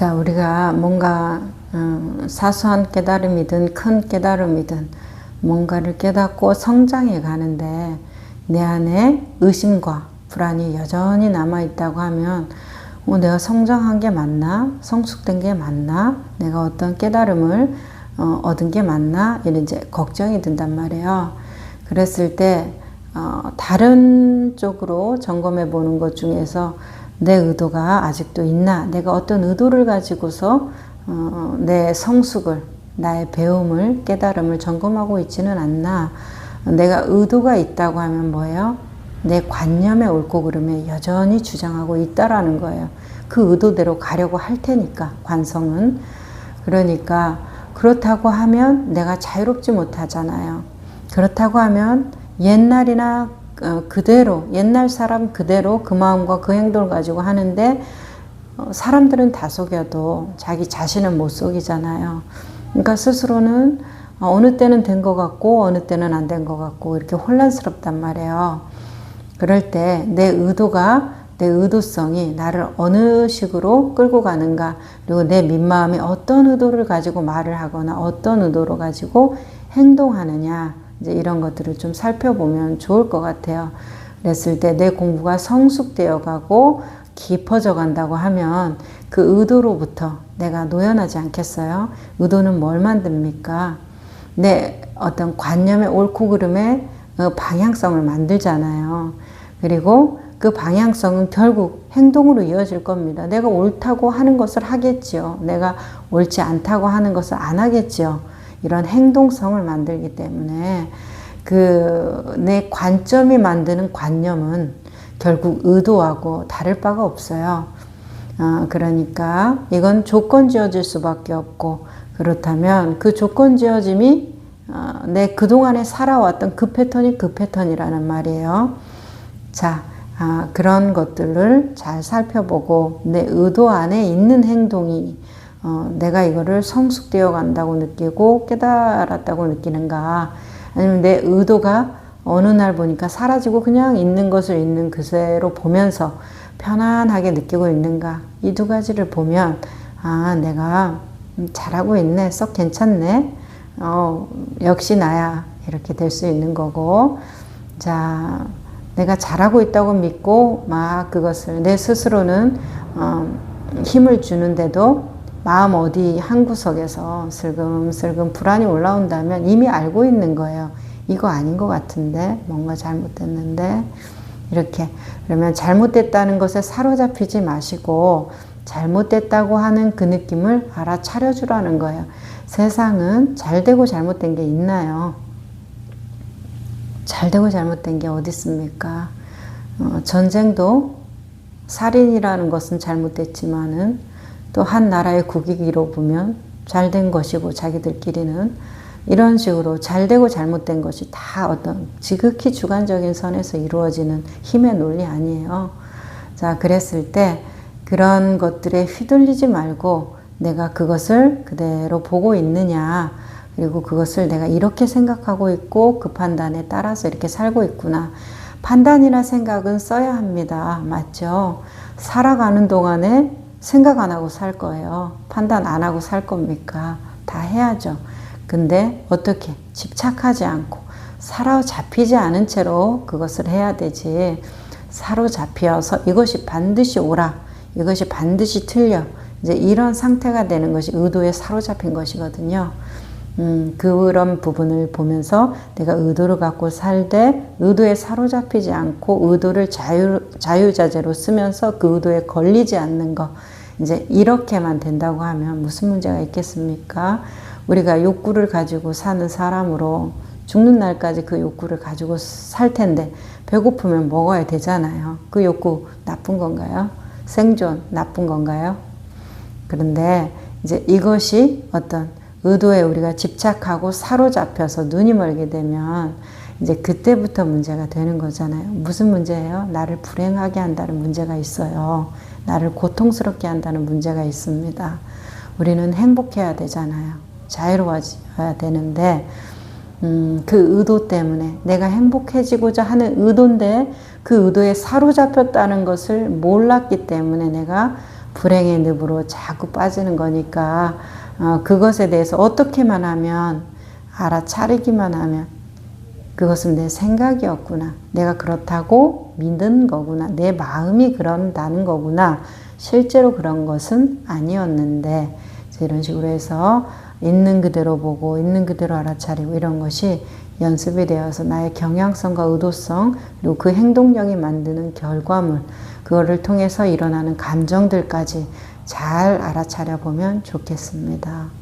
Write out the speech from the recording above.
자, 우리가 뭔가 어, 사소한 깨달음이든 큰 깨달음이든 뭔가를 깨닫고 성장해 가는데 내 안에 의심과 불안이 여전히 남아 있다고 하면 어, 내가 성장한 게 맞나? 성숙된 게 맞나? 내가 어떤 깨달음을 어, 얻은 게 맞나? 이런 이제 걱정이 든단 말이에요. 그랬을 때 어, 다른 쪽으로 점검해 보는 것 중에서 내 의도가 아직도 있나? 내가 어떤 의도를 가지고서 어, 내 성숙을, 나의 배움을, 깨달음을 점검하고 있지는 않나? 내가 의도가 있다고 하면 뭐예요? 내 관념의 옳고 그름에 여전히 주장하고 있다라는 거예요. 그 의도대로 가려고 할 테니까, 관성은. 그러니까, 그렇다고 하면 내가 자유롭지 못하잖아요. 그렇다고 하면 옛날이나 어, 그대로 옛날 사람 그대로 그 마음과 그 행동을 가지고 하는데 어, 사람들은 다 속여도 자기 자신은 못 속이잖아요. 그러니까 스스로는 어, 어느 때는 된 것 같고 어느 때는 안 된 것 같고 이렇게 혼란스럽단 말이에요. 그럴 때 내 의도가 내 의도성이 나를 어느 식으로 끌고 가는가 그리고 내 민마음이 어떤 의도를 가지고 말을 하거나 어떤 의도로 가지고 행동하느냐 이제 이런 것들을 좀 살펴보면 좋을 것 같아요. 그랬을 때 내 공부가 성숙되어 가고 깊어져 간다고 하면 그 의도로부터 내가 노연하지 않겠어요? 의도는 뭘 만듭니까? 내 어떤 관념의 옳고 그름의 어, 방향성을 만들잖아요. 그리고 그 방향성은 결국 행동으로 이어질 겁니다. 내가 옳다고 하는 것을 하겠지요. 내가 옳지 않다고 하는 것을 안 하겠지요. 이런 행동성을 만들기 때문에 그 내 관점이 만드는 관념은 결국 의도하고 다를 바가 없어요. 어, 그러니까 이건 조건 지어질 수밖에 없고 그렇다면 그 조건 지어짐이 어, 내 그동안에 살아왔던 그 패턴이 그 패턴이라는 말이에요. 자, 아, 그런 것들을 잘 살펴보고 내 의도 안에 있는 행동이 어, 내가 이거를 성숙되어 간다고 느끼고 깨달았다고 느끼는가? 아니면 내 의도가 어느 날 보니까 사라지고 그냥 있는 것을 있는 그대로 보면서 편안하게 느끼고 있는가? 이 두 가지를 보면 아 내가 잘하고 있네. 썩 괜찮네. 어, 역시 나야. 이렇게 될 수 있는 거고. 자 내가 잘하고 있다고 믿고 막 그것을 내 스스로는 어, 힘을 주는데도 마음 어디 한 구석에서 슬금슬금 불안이 올라온다면 이미 알고 있는 거예요. 이거 아닌 것 같은데 뭔가 잘못됐는데 이렇게 그러면 잘못됐다는 것에 사로잡히지 마시고 잘못됐다고 하는 그 느낌을 알아차려 주라는 거예요. 세상은 잘되고 잘못된 게 있나요? 잘되고 잘못된 게 어디 있습니까? 어, 전쟁도 살인이라는 것은 잘못됐지만은 또 한 나라의 국익으로 보면 잘된 것이고 자기들끼리는 이런 식으로 잘되고 잘못된 것이 다 어떤 지극히 주관적인 선에서 이루어지는 힘의 논리 아니에요. 자, 그랬을 때 그런 것들에 휘둘리지 말고 내가 그것을 그대로 보고 있느냐. 그리고 그것을 내가 이렇게 생각하고 있고 그 판단에 따라서 이렇게 살고 있구나. 판단이나 생각은 써야 합니다. 맞죠? 살아가는 동안에 생각 안 하고 살 거예요. 판단 안 하고 살 겁니까? 다 해야죠. 근데 어떻게 집착하지 않고 사로잡히지 않은 채로 그것을 해야 되지. 사로잡혀서 이것이 반드시 옳아. 이것이 반드시 틀려. 이제 이런 상태가 되는 것이 의도에 사로잡힌 것이거든요. 음, 그런 부분을 보면서 내가 의도를 갖고 살되 의도에 사로잡히지 않고 의도를 자유, 자유자재로 쓰면서 그 의도에 걸리지 않는 것. 이제 이렇게만 된다고 하면 무슨 문제가 있겠습니까? 우리가 욕구를 가지고 사는 사람으로 죽는 날까지 그 욕구를 가지고 살 텐데 배고프면 먹어야 되잖아요. 그 욕구 나쁜 건가요? 생존 나쁜 건가요? 그런데 이제 이것이 어떤 의도에 우리가 집착하고 사로잡혀서 눈이 멀게 되면 이제 그때부터 문제가 되는 거잖아요. 무슨 문제예요? 나를 불행하게 한다는 문제가 있어요. 나를 고통스럽게 한다는 문제가 있습니다. 우리는 행복해야 되잖아요. 자유로워져야 되는데, 음, 그 의도 때문에 내가 행복해지고자 하는 의도인데 그 의도에 사로잡혔다는 것을 몰랐기 때문에 내가 불행의 늪으로 자꾸 빠지는 거니까 어, 그것에 대해서 어떻게만 하면 알아차리기만 하면 그것은 내 생각이었구나. 내가 그렇다고 믿은 거구나. 내 마음이 그런다는 거구나. 실제로 그런 것은 아니었는데 이런 식으로 해서 있는 그대로 보고 있는 그대로 알아차리고 이런 것이 연습이 되어서 나의 경향성과 의도성 그리고 그 행동력이 만드는 결과물 그거를 통해서 일어나는 감정들까지 잘 알아차려 보면 좋겠습니다.